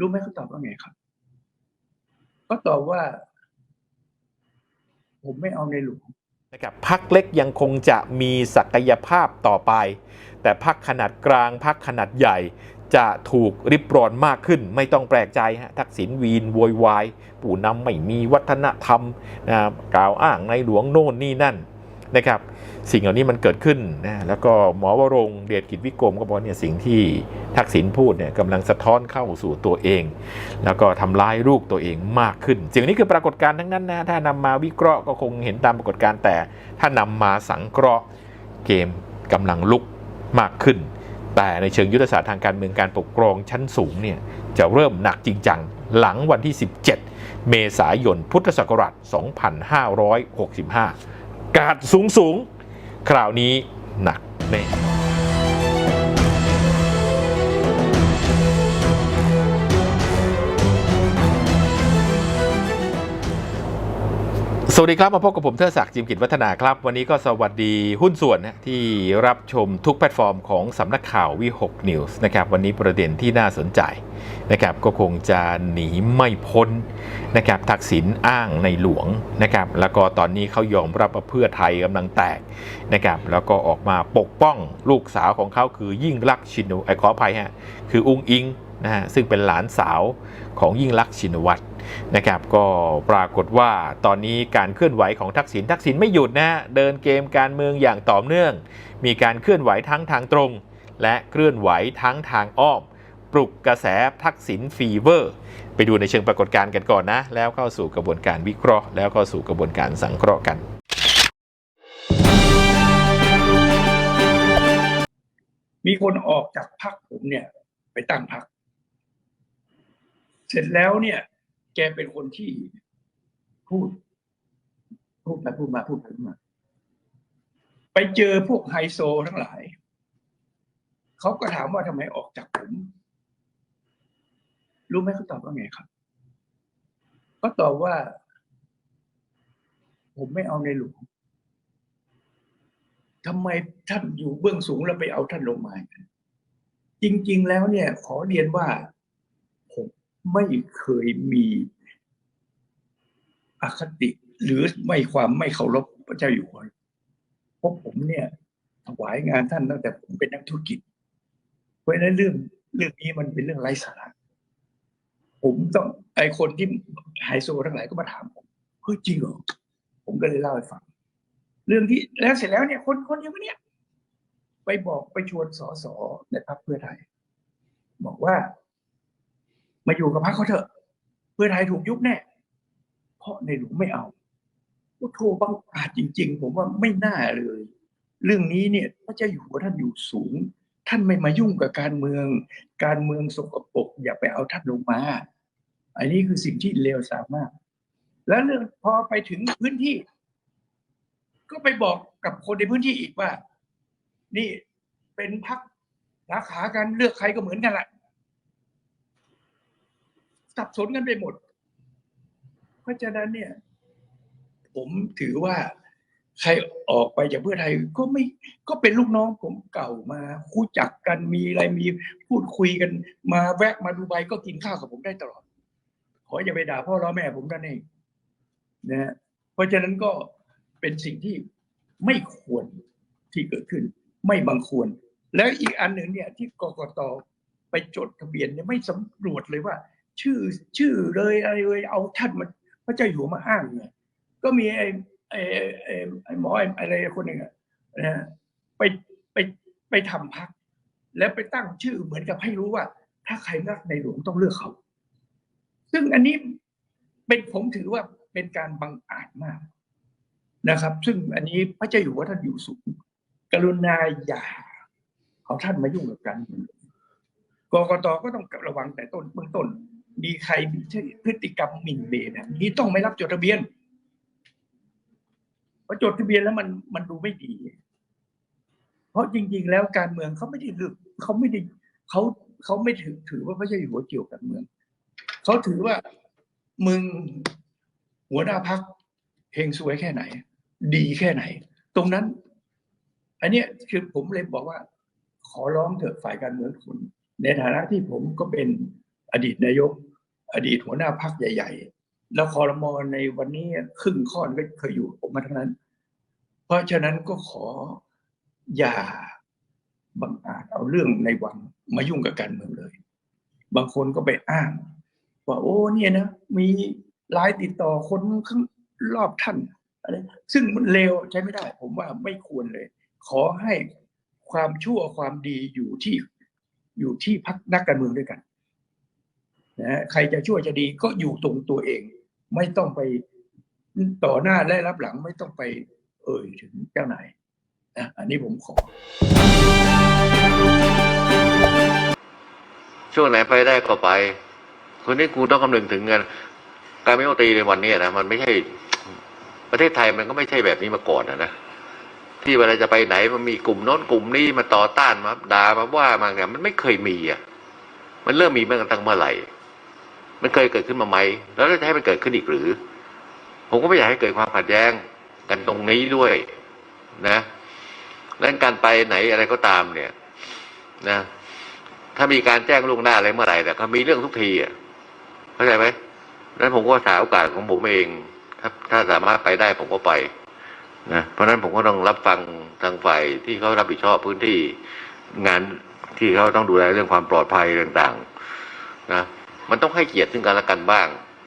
รู้ไหมเขาตอบว่าไงครับก็ตอบว่า ผมไม่เอาในหลวงนะครับพักเล็กยังคงจะมีศักยภาพต่อไป แต่พักขนาดกลางพักขนาดใหญ่จะถูกริบรอนมากขึ้น ไม่ต้องแปลกใจฮะทักษิณวีนโวยวาย ผู้นำไม่มีวัฒนธรรมนะครับกล่าวอ้างในหลวงโน่นนี่นั่น นะครับสิ่งเหล่านี้มันเกิดขึ้นนะแล้วก็หมอวรงเดชกิจวิกรมก็บอกเนี่ยสิ่งที่ทักษิณพูดเนี่ยกำลังสะท้อนเข้าสู่ตัวเอง แล้วก็ทำร้ายลูกตัวเองมากขึ้นสิ่งนี้คือปรากฏการณ์ทั้งนั้นนะถ้านำมาวิเคราะห์ก็คงเห็นตามปรากฏการณ์แต่ ถ้านำมาสังเคราะห์เกมกำลังลุกมากขึ้น แต่ในเชิงยุทธศาสตร์ทางการเมืองการปกครองชั้นสูงเนี่ยจะเริ่มหนักจริงจังหลังวันที่ 17 เมษายนพุทธศักราช 2565 กาดสูงสูงๆคราวนี้หนักแน่ วัสดีครับมาพบกับผมเทอศักดิ์จิมกิจวัฒนาครับ วันนี้ก็สวัสดีหุ้นส่วนนะที่รับชมทุกแพลตฟอร์มของสำนักข่าววิหกนิวส์นะครับวันนี้ประเด็นที่น่าสนใจนะครับก็คงจะหนีไม่พ้นนะครับทักษิณอ้างในหลวงนะครับแล้วก็ตอนนี้เขายอมรับว่าเพื่อไทยกำลังแตกนะครับแล้วก็ออกมาปกป้องลูกสาวของเขาคือยิ่งลักชินไอ้ขออภัยฮะคืออุ้งอิงนะฮะซึ่งเป็นหลานสาวของยิ่งลักชินวัตร นะครับก็ปรากฏว่าตอนนี้การเคลื่อนไหวของทักษิณทักษิณไม่หยุดนะเดินเกมการเมืองอย่างต่อเนื่อง มีการเคลื่อนไหวทั้งทางตรง และเคลื่อนไหวทั้งทางอ้อม ปลุกกระแสทักษิณฟีเวอร์ ไปดูในเชิงปรากฏการณ์กันก่อนนะ แล้วเข้าสู่กระบวนการวิเคราะห์ แล้วเข้าสู่กระบวนการสังเคราะห์กันมีคนออกจากพักผมเนี่ย ไปตั้งพัก เสร็จแล้วเนี่ย แกเป็นคนที่พูด พูดไปพูดมาพูดไปพูดมา ไปเจอพวกไฮโซทั้งหลาย เขาก็ถามว่าทำไมออกจากผม รู้ไหมเขาตอบว่าไงครับก็ตอบว่า ผมไม่เอาในหลวงทำไมท่านอยู่เบื้องสูงแล้วไปเอาท่านลงมา จริง ๆ แล้วเนี่ย ขอเรียนว่า ไม่เคยมีอคติ หรือไม่ความไม่เคารพพระเจ้าอยู่หัวเพราะผมเนี่ยถวายงานท่านตั้งแต่ผมเป็นนักธุรกิจ เพราะฉะนั้นเรื่องเรื่องนี้มันเป็นเรื่องไร้สาระผมต้องไอคนที่ไฮโซทั้งหลายก็มาถามผมเฮ้ยจริงเหรอผมก็เลยเล่าให้ฟัง เรื่องที่แล้วเสร็จแล้วเนี่ยคนคนเดียวกันเนี่ย ไปบอกไปชวนสสในพรรคเพื่อไทย บอกว่า มาอยู่กับพรรคเขาเถอะ เพื่อไทยถูกยุบแน่ เพราะในหลวงไม่เอาโอ้โทบังอาจจริง ๆ ผมว่าไม่น่าเลย เรื่องนี้เนี่ยพระเจ้าอยู่หัวท่านอยู่สูง ท่านไม่มายุ่งกับการเมือง การเมืองสกปรกอย่าไปเอาท่านลงมา อันนี้คือสิ่งที่เลวทรามมากแล้วเรื่องพอไปถึงพื้นที่ ก็ไปบอกกับคนในพื้นที่อีกว่า นี่เป็นพักสาขากันเลือกใครก็เหมือนกันแหละ สับสนกันไปหมด เพราะฉะนั้นเนี่ย ผมถือว่าใครออกไปจากเพื่อไทยก็ไม่ก็เป็นลูกน้องผมเก่ามาคู่จักกันมีอะไรมีพูดคุยกัน มาแวะมาดูใบก็กินข้าวกับผมได้ตลอด ขออย่าไปด่าพ่อล้อแม่ผมนั่นเองนะฮะเพราะฉะนั้นก็เป็นสิ่งที่ไม่ควรที่เกิดขึ้น ไม่บังควร แล้วอีกอันหนึ่งเนี่ย ที่กกตไปจดทะเบียนเนี่ยไม่สำรวจเลยว่า ชื่อชื่อเลยอะไรเลยเอาท่านมาพระเจ้าอยู่หัวมาอ้างเนี่ยก็มีไอ้ไอ้ไอ้หมอไอ้อะไรคนหนึ่งอะนะไปไปไปทำพัก แล้วไปตั้งชื่อเหมือนกับให้รู้ว่า ถ้าใครรักในหลวงต้องเลือกเขา ซึ่งอันนี้เป็นผมถือว่าเป็นการบังอาจมากนะครับ ซึ่งอันนี้พระเจ้าอยู่หัวท่านอยู่สูง กรุณาอย่าเอาท่านมายุ่งกับการเมืองกกตก็ต้องระวังแต่ต้นเบื้องต้น มีใครมีพฤติกรรมหมิ่นเบนนี้ต้องไม่รับจดทะเบียนเพราะจดทะเบียนแล้วมันมันดูไม่ดี เพราะจริง ๆ แล้วการเมืองเขาไม่ได้ลือกเขาไม่ได้เขาเขาไม่ถือถือว่าพระเจ้าอยู่หัวเกี่ยวกับเมืองเขาถือว่ามึงหัวหน้าพักเฮงสวยแค่ไหน ดีแค่ไหน ตรงนั้น อันเนี้ยคือผมเลยบอกว่า ขอร้องเถอะฝ่ายการเมืองคุณในฐานะที่ผมก็เป็นอดีตนายก อดีตหัวหน้าพักใหญ่ ๆ แล้วคอรมอในวันนี้ครึ่งข้อนก็เคยอยู่ผมมาทั้งนั้น เพราะฉะนั้นก็ขออย่าบังอาจเอาเรื่องในวังมายุ่งกับการเมืองเลย บางคนก็ไปอ้างว่าโอ้เนี่ยนะ มีไลน์ติดต่อคนข้างรอบท่านอะไรซึ่งมันเลวใช้ไม่ได้ ผมว่าไม่ควรเลย ขอให้ความชั่วความดีอยู่ที่อยู่ที่พักนักการเมืองด้วยกัน นะใครจะช่วยจะดีก็อยู่ตรงตัวเอง ไม่ต้องไปต่อหน้าและรับหลังไม่ต้องไปเอ่ยถึงเจ้านายนะอันนี้ผมขอ ช่วงไหนไปได้ก็ไปคนนี้กูต้องคำนึงถึงเงินการไม่โอตีในวันนี้นะมันไม่ใช่ ประเทศไทยมันก็ไม่ใช่แบบนี้มาก่อนนะนะที่เวลาจะไปไหนมันมีกลุ่มโน้นกลุ่มนี้มาต่อต้านมาด่ามาว่ามาเนี่ยมันไม่เคยมีอะ มันเริ่มมีเมื่อตั้งเมื่อไหร่ มันเคยเกิดขึ้นมาไหม แล้วจะให้มันเกิดขึ้นอีกหรือ ผมก็ไม่อยากให้เกิดความขัดแย้งกันตรงนี้ด้วยนะและการไปไหนอะไรก็ตามเนี่ยนะ ถ้ามีการแจ้งล่วงหน้าอะไรเมื่อไหร่แต่ก็มีเรื่องทุกทีอะเข้าใจไหมนั้นผมก็สาโอกาสของผมเอง ถ้าถ้าสามารถไปได้ผมก็ไปนะเพราะฉะนั้นผมก็ต้องรับฟังทางฝ่ายที่เขารับผิดชอบพื้นที่งานที่เขาต้องดูแลเรื่องความปลอดภัยต่าง ๆ นะ มันต้องให้เกียรติซึ่งกันและกันบ้าง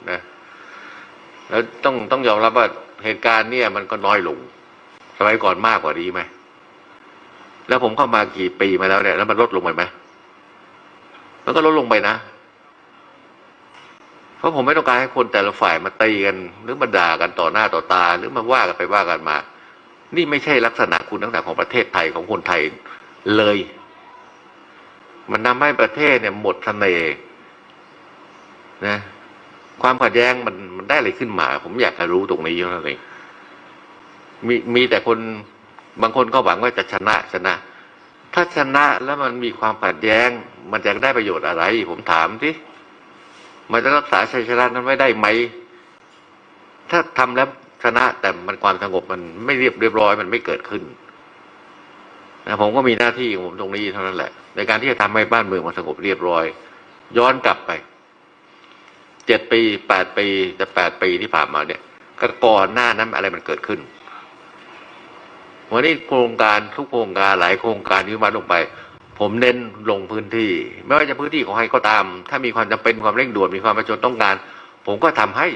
นะ แล้วต้องต้องยอมรับว่าเหตุการณ์เนี่ย มันก็น้อยลง สมัยก่อนมากกว่านี้ไหมแล้วผมเข้ามากี่ปีมาแล้วเนี่ยแล้วมันลดลงไปไหมมันก็ลดลงไปนะ เพราะผมไม่ต้องการให้คนแต่ละฝ่ายมาตีกัน หรือมาด่ากันต่อหน้าต่อตา หรือมาว่ากันไปว่ากันมา นี่ไม่ใช่ลักษณะคุณลักษณะของประเทศไทยของคนไทยเลย มันทำให้ประเทศเนี่ยหมดเสน่ห์ นะ ความขัดแย้งมันมันได้อะไรขึ้นมา ผมอยากจะรู้ตรงนี้เท่านั้นเองมีมีแต่คนบางคนก็หวังว่าจะชนะชนะ ถ้าชนะแล้วมันมีความขัดแย้ง มันจะได้ประโยชน์อะไร ผมถามที่มันจะรักษาชัยชนะนั้นไว้ได้ไหม ถ้าทำแล้วชนะแต่มันความสงบมันไม่เรียบเรียบร้อยมันไม่เกิดขึ้นนะผมก็มีหน้าที่ของผมตรงนี้เท่านั้นแหละ ในการที่จะทำให้บ้านเมืองมันสงบเรียบร้อย ย้อนกลับไป เจ็ดปีแปดปีจะแปดปีที่ผ่านมาเนี่ยก,ก่อนหน้านั้นอะไรมันเกิดขึ้นวันนี้โครงการทุกโครงการหลายโครงการที่มาลงไป ผมเน้นลงพื้นที่ ไม่ว่าจะพื้นที่ของใครก็ตาม ถ้ามีความจำเป็นความเร่งด่วนมีความประชนต้องการ ผมก็ทำให้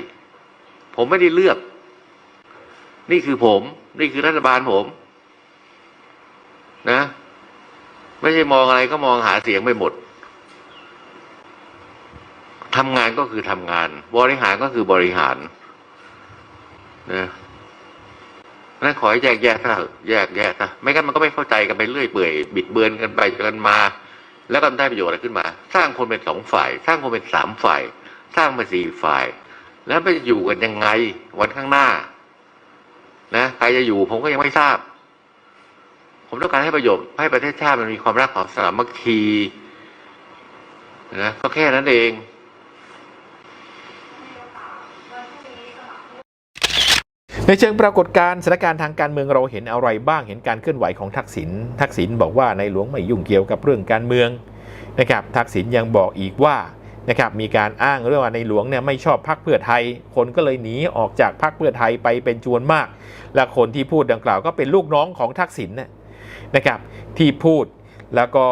ผมไม่ได้เลือก นี่คือผม นี่คือรัฐบาลผม นะ ไม่ใช่มองอะไรก็มองหาเสียงไปหมด ทำงานก็คือทำงาน บริหารก็คือบริหารนะนั่นขอให้แยกแยะซะแยกแยะซะไม่งั้นมันก็ไม่เข้าใจกันไปเรื่อยเปื่อยบิดเบือนกันไปกันมา แล้วก็ได้ประโยชน์อะไรขึ้นมา สร้างคนเป็นสองฝ่าย สร้างคนเป็นสามฝ่าย สร้างมาสี่ฝ่าย แล้วไปอยู่กันยังไงวันข้างหน้า นะใครจะอยู่ผมก็ยังไม่ทราบ ผมต้องการให้ประโยชน์ให้ประเทศชาติมันมีความรักของสามัคคีนะก็แค่นั้นเอง ในเชิงปรากฏการณ์สถานการณ์ทางการเมืองเราเห็นอะไรบ้างเห็นการเคลื่อนไหวของทักษิณทักษิณบอกว่าในหลวงไม่ยุ่งเกี่ยวกับเรื่องการเมืองนะครับทักษิณยังบอกอีกว่านะครับมีการอ้างเรื่องว่าในหลวงเนี่ยไม่ชอบพรรคเพื่อไทย คนก็เลยหนีออกจากพรรคเพื่อไทยไปเป็นจวนมาก และคนที่พูดดังกล่าวก็เป็นลูกน้องของทักษิณนะนะครับที่พูดแล้วก็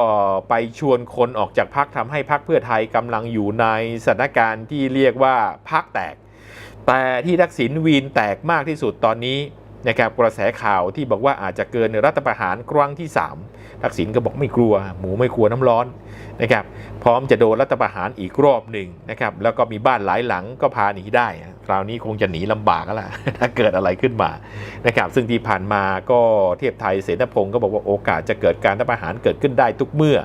ไปชวนคนออกจากพรรคทำให้พรรคเพื่อไทยกำลังอยู่ในสถานการณ์ที่เรียกว่าพรรคแตก แต่ที่ทักษิณวีนแตกมากที่สุดตอนนี้นะครับกระแสข่าวที่บอกว่าอาจจะเกินรัฐประหารครั้งที่ 3 ทักษิณก็บอกไม่กลัว หมูไม่กลัวน้ำร้อนนะครับพร้อมจะโดนรัฐประหารอีกรอบหนึ่งนะครับแล้วก็มีบ้านหลายหลังก็พาหนีได้ คราวนี้คงจะหนีลำบากแล้วล่ะถ้าเกิดอะไรขึ้นมานะครับซึ่งที่ผ่านมาก็เทียบไทยเสนาพงศ์ก็บอกว่าโอกาสจะเกิดการรัฐประหารเกิดขึ้นได้ทุกเมื่อ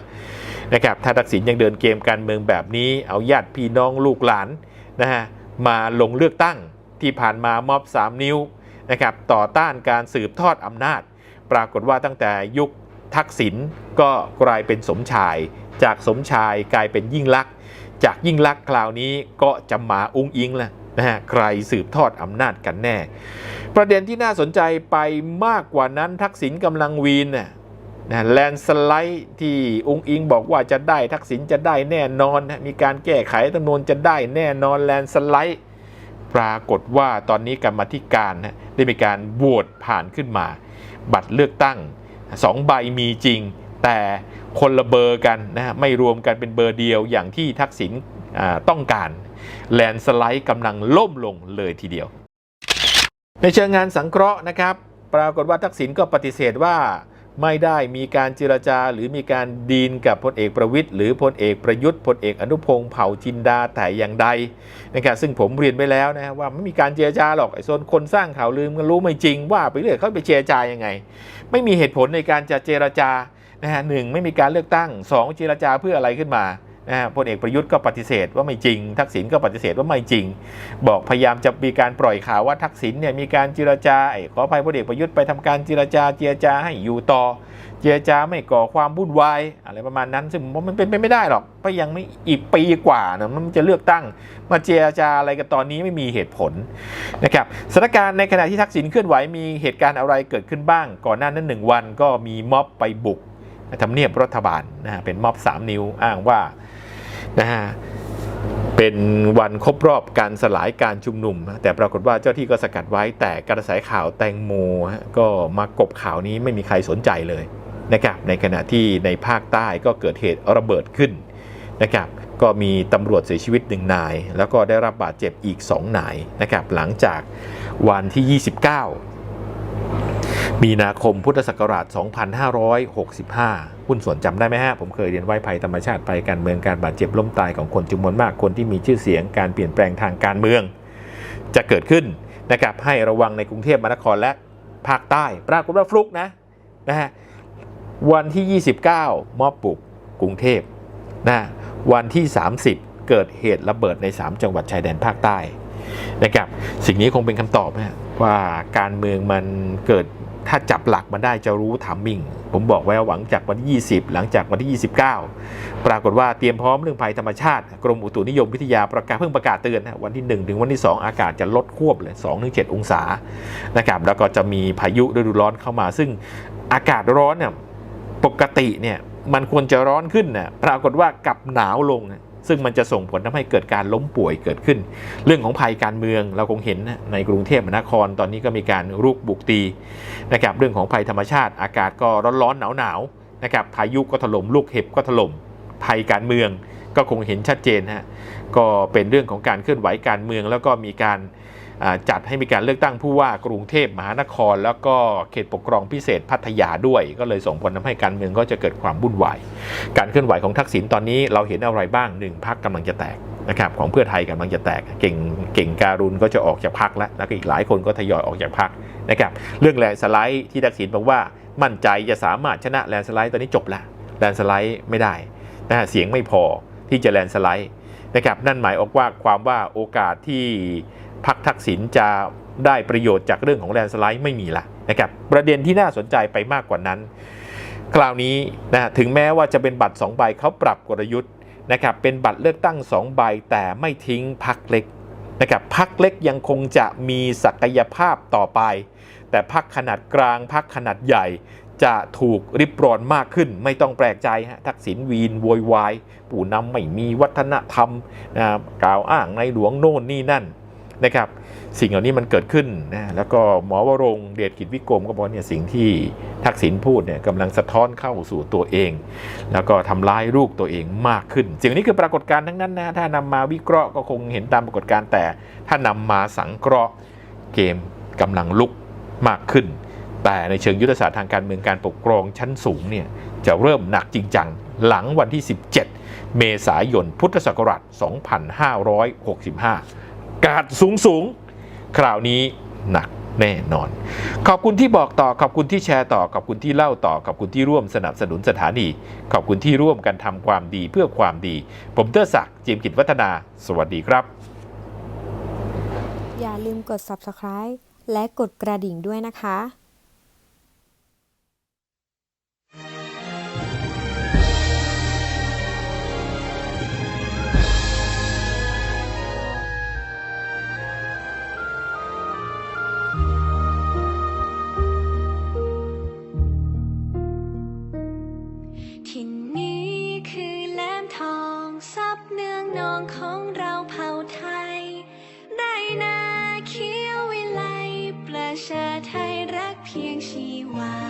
นะครับถ้าทักษิณยังเดินเกมการเมืองแบบนี้เอาญาติพี่น้องลูกหลานนะฮะ มาลงเลือกตั้งที่ผ่านมามอบ 3 นิ้วนะครับต่อต้านการสืบทอดอำนาจ ปรากฏว่าตั้งแต่ยุคทักษิณก็กลายเป็นสมชาย จากสมชายกลายเป็นยิ่งลักษณ์จากยิ่งลักษณ์คราวนี้ก็จะมาอุ้งอิงแล้วนะฮะใครสืบทอดอำนาจกันแน่ ประเด็นที่น่าสนใจไปมากกว่านั้นทักษิณกำลังวีนน่ะ นะแลนสไลด์ที่องค์อิงบอกว่าจะได้ทักษิณจะได้แน่นอนมีการแก้ไขรัฐธรรมนูญจะได้แน่นอนแลนสไลด์ปรากฏว่าตอนนี้กรรมธิการได้มีการโหวตผ่านขึ้นมา บัตรเลือกตั้งสองใบมีจริง แต่คนละเบอร์กันนะไม่รวมกันเป็นเบอร์เดียวอย่างที่ทักษิณต้องการ แลนสไลด์กำลังล่มลงเลยทีเดียว ในเชิงงานสังเคราะห์นะครับ ปรากฏว่าทักษิณก็ปฏิเสธว่า ไม่ได้มีการเจรจาหรือมีการดีนกับพลเอกประวิทย์หรือพลเอกประยุทธ์พลเอกอนุพงศ์เผ่าจินดาแต่อย่างใดนะครับซึ่งผมเรียนไปแล้วนะว่าไม่มีการเจรจาหรอกไอ้โซนคนสร้างข่าวลืมกันรู้ไม่จริงว่าไปเรื่อยเขาไปเจรจายังไง ไม่มีเหตุผลในการจะเจรจานะฮะหนึ่งไม่มีการเลือกตั้งสองเจรจาเพื่ออะไรขึ้นมา พลเอกประยุทธ์ก็ปฏิเสธว่าไม่จริง ทักษิณก็ปฏิเสธว่าไม่จริง บอกพยายามจะมีการปล่อยข่าวว่าทักษิณเนี่ยมีการเจรจาขออภัยพลเอกประยุทธ์ไปทำการเจรจาเจรจาให้อยู่ต่อ เจรจาไม่ก่อความวุ่นวายอะไรประมาณนั้น ซึ่งผมว่ามันเป็นไปไม่ได้หรอกเพราะยังไม่อีกปีกว่านะมันจะเลือกตั้ง มาเจรจาอะไรกันตอนนี้ไม่มีเหตุผลนะครับสถานการณ์ในขณะที่ทักษิณเคลื่อนไหวมีเหตุการณ์อะไรเกิดขึ้นบ้าง ก่อนหน้านั้นหนึ่งวันก็มีม็อบไปบุก ทำเนียบรัฐบาลนะฮะเป็นม็อบ 3 นิ้วอ้างว่านะฮะเป็นวันครบรอบการสลายการชุมนุม แต่ปรากฏว่าเจ้าที่ก็สกัดไว้แต่กระแสข่าวแตงโมก็มากบข่าวนี้ไม่มีใครสนใจเลยนะครับในขณะที่ในภาคใต้ก็เกิดเหตุระเบิดขึ้นนะครับก็มีตำรวจเสียชีวิตหนึ่งนาย แล้วก็ได้รับบาดเจ็บอีก 2 นายนะครับหลังจากวันที่ 29 มีนาคมพุทธศักราช 2565 หุ้นส่วนจำได้ไหมฮะ ผมเคยเรียนไว้ภัยธรรมชาติภัยการเมืองการบาดเจ็บล้มตายของคนจำนวนมากคนที่มีชื่อเสียงการเปลี่ยนแปลงทางการเมือง จะเกิดขึ้นนะครับให้ระวังในกรุงเทพมหานครและภาคใต้ปรากฏว่าฟลุกนะนะฮะวันที่ 29 มอบปุกกรุงเทพนะวันที่ 30 เกิดเหตุระเบิดใน 3 จังหวัดชายแดนภาคใต้นะครับสิ่งนี้คงเป็นคำตอบนะว่าการเมืองมันเกิด ถ้าจับหลักมันได้จะรู้ทามมิ่ง ผมบอกไว้วาหวังจากวันที่ 20 หลังจากวันที่ 29 ปรากฏว่าเตรียมพร้อมเรื่องภัยธรรมชาติ กรมอุตุนิยมวิทยาประกาศเพิ่งประกาศเตือนนะวันที่ 1 ถึงวันที่ 2 อากาศจะลดควบเลย2-7 องศานะครับแล้วก็จะมีพายุฤดูร้อนเข้ามา ซึ่งอากาศร้อนเนี่ยปกติเนี่ยมันควรจะร้อนขึ้นนะปรากฏว่ากลับหนาวลงนะ ซึ่งมันจะส่งผลทำให้เกิดการล้มป่วยเกิดขึ้น เรื่องของภัยการเมืองเราคงเห็นในกรุงเทพมหานครตอนนี้ก็มีการรุกบุกตีนะครับเรื่องของภัยธรรมชาติ อากาศก็ร้อนๆหนาวๆนะครับพายุก็ถล่มลูกเห็บก็ถล่มภัยการเมืองก็คงเห็นชัดเจนฮะก็เป็นเรื่องของการเคลื่อนไหวการเมืองแล้วก็มีการ จัดให้มีการเลือกตั้งผู้ว่ากรุงเทพมหานคร แล้วก็เขตปกครองพิเศษพัทยาด้วย ก็เลยส่งผลทำให้การเมืองก็จะเกิดความวุ่นวาย การเคลื่อนไหวของทักษิณตอนนี้เราเห็นอะไรบ้างหนึ่งพักกำลังจะแตกนะครับของเพื่อไทยกำลังจะแตก เก่งเก่งการุณก็จะออกจากพักแล้วแล้วก็อีกหลายคนก็ทยอยออกจากพักนะครับเรื่องแลนด์สไลด์ที่ทักษิณบอกว่ามั่นใจจะสามารถชนะแลนด์สไลด์ตอนนี้จบแล้วแลนด์สไลด์ไม่ได้นะฮะเสียงไม่พอที่จะแลนด์สไลด์นะครับนั่นหมายออกว่าความว่าโอกาสที่ พักทักษิณจะได้ประโยชน์จากเรื่องของแลนสไลด์ไม่มีละนะครับประเด็นที่น่าสนใจไปมากกว่านั้น คราวนี้นะถึงแม้ว่าจะเป็นบัตร2ใบเขาปรับกลยุทธ์นะครับเป็นบัตรเลือกตั้ง2ใบแต่ไม่ทิ้งพักเล็กนะครับพักเล็กยังคงจะมีศักยภาพต่อไป แต่พักขนาดกลางพักขนาดใหญ่จะถูกริบรอนมากขึ้น ไม่ต้องแปลกใจฮะทักษิณวีนโวยวายผู้นำไม่มีวัฒนธรรมนะกล่าวอ้างในหลวงโน่นนี่นั่น นะครับ สิ่งเหล่านี้มันเกิดขึ้นนะแล้วก็หมอวรงเดชกิจวิกรมก็บอกเนี่ยสิ่งที่ทักษิณพูดเนี่ยกำลังสะท้อนเข้าสู่ตัวเอง แล้วก็ทำร้ายลูกตัวเองมากขึ้น สิ่งนี้คือปรากฏการณ์ทั้งนั้นนะถ้านำมาวิเคราะห์ก็คงเห็นตามปรากฏการณ์แต่ ถ้านำมาสังเคราะห์เกมกำลังลุกมากขึ้น แต่ในเชิงยุทธศาสตร์ทางการเมืองการปกครองชั้นสูงเนี่ยจะเริ่มหนักจริงจังหลังวันที่ 17 เมษายน พุทธศักราช 2565 กาดสูงสูงคราวนี้หนักแน่นอน ขอบคุณที่บอกต่อ ขอบคุณที่แชร์ต่อ ขอบคุณที่เล่าต่อ ขอบคุณที่ร่วมสนับสนุนสถานี ขอบคุณที่ร่วมกันทำความดีเพื่อความดี ผมเตอร์ศักดิ์จิมกิจวัฒนา สวัสดีครับ อย่าลืมกด subscribe และกดกระดิ่งด้วยนะคะ พียงชีวาศาส